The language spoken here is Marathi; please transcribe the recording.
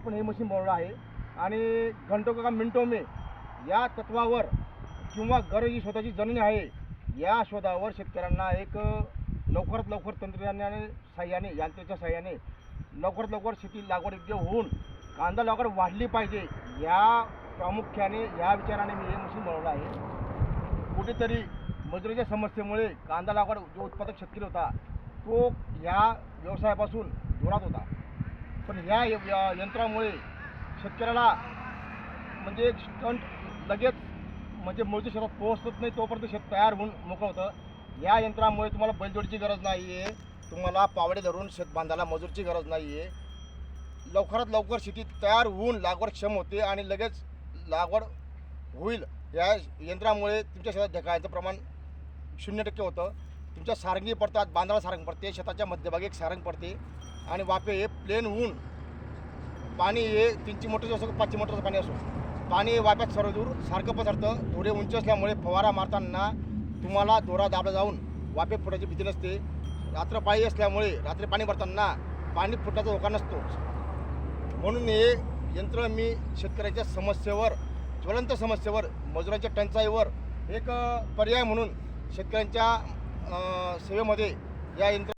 आपण हे मशीन बनवलं आहे. आणि घंटो का मिनटो मे या तत्वावर किंवा गरज ही स्वतःची जननी आहे या शोधावर शेतकऱ्यांना एक लवकरात लवकर तंत्रज्ञानाने साह्याने यांत्रेच्या साह्याने लवकरात लवकर शेती लागवड योग्य होऊन कांदा लागवड वाढली पाहिजे या प्रामुख्याने या विचाराने मी हे मशीन बनवलं आहे. कुठेतरी मजुरीच्या समस्येमुळे कांदा लागवड जो उत्पादक शेतकरी होता तो ह्या व्यवसायापासून दुरात होता. पण ह्या य- यंत्रामुळे शेतकऱ्याला म्हणजे एक स्टंट लगेच म्हणजे मूळच्या शेतात पोहोचत नाही तोपर्यंत शेत तयार होऊन मोकळं होतं. या यंत्रामुळे तुम्हाला बैलजोडीची गरज नाही आहे तुम्हाला पावडे धरून शेत बांधायला मजूरची गरज नाही आहे लवकरात लवकर शेती तयार होऊन लागवड क्षम होते आणि लगेच लागवड होईल. या यंत्रामुळे तुमच्या शेतात ढकायचं प्रमाण शून्य टक्के होतं. तुमच्या सारंगी पडतात बांधाला सारंग पडते शेताच्या मध्यभागी एक सारंग पडते. आणि वाफे हे प्लेन होऊन पाणी हे तीनची मोटरचं असो पाचशे मोटरचं पाणी असो. पाणी वाफ्यात सर्व दूर सारखं पसरतं. थोडे उंच असल्यामुळे फवारा मारताना तुम्हाला दोरा दाबला जाऊन वाफे फुटायची भीती नसते. रात्र पाळी असल्यामुळे रात्री पाणी भरताना पाणी फुटण्याचा धोका नसतो. म्हणून हे यंत्र मी शेतकऱ्याच्या समस्येवर ज्वलंत समस्येवर मजुरांच्या टंचाईवर एक पर्याय म्हणून शेतकऱ्यांच्या सेवेमध्ये या यंत्र